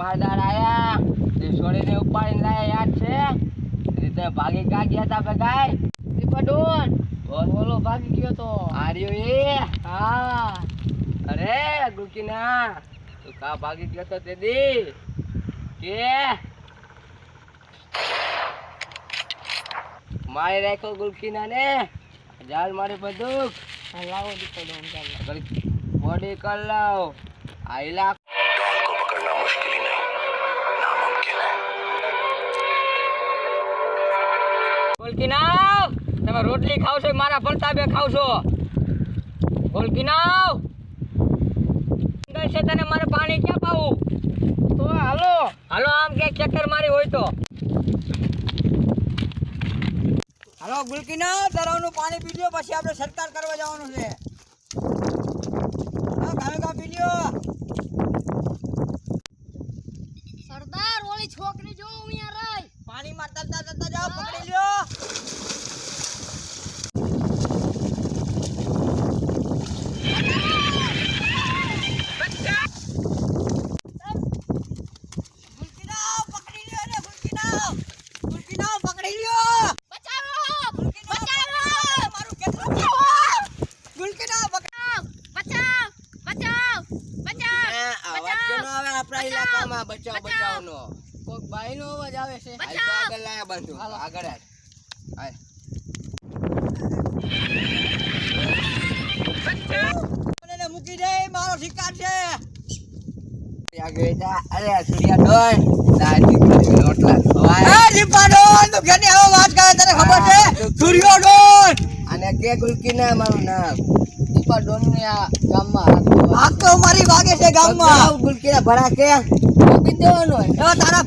મારદાર આયા. તે છોડીને ઉપાડીને લાયા યાદ છે? રીતે ભાગી કા ગયા તા ભગાઈ દીપડોન બોલો ભાગી ગયો તો. આર્યો એ? હા. અરે ગુકીના તું કા ભાગી ગયો તો દીદી? કે? મારી રાખો ગુલકીના ને જાલ મારે બધું. લાવો દીપડોન બોડી કર લાવો. આઈલા ગોલકીનાવ તમે રોટલી ખાવ છો કે મારા ભણતા ખાવ છો ગોલકીનાવ છે તને મારે પાણી ક્યાં પાવું? તો હાલો. હાલો આમ કે ચક્કર મારી હોય તો. હાલો ગુલકીના તરાવનું પાણી પી લ્યો પછી આપણે સરકાર કરવા જવાનું છે. હા પી લ્યો સરદાર ઓલી છોકરી જો અહીંયા રહી. પાણીમાં તરતા તરતા જાઓ પકડી લ્યો ગુલકીના પકડી લ્યો ને ગુલકીના ગુલકીના પકડી લ્યો બચાવો ગુલકીના મારું કેટલું ગુલકીના પકડ બચાવ બચાવ બચાવ અવાજ કેનો આવે આપણા ઇલાકામાં બચાવ બચાવનો. કોઈક બાઈનો અવાજ આવે છે. હાલ તો આગળ લાયા બંધુ. આગળ હાલ. હાલ. મૂકી દે મારો શિકાર છે. અરે આ સૂર્યા ડોય. રોટલા ખવાય. એ દીપાડો તું આવો વાત કરે તને ખબર છે? સૂર્યો ડોન અને કે ગુલકી ના મારું નામ. દીપા ડોનિયા ગામમાં. આગ તો મારી વાગે છે ગામમાં. ગુલકીના ભરા કે? આપી દેવાનો તારા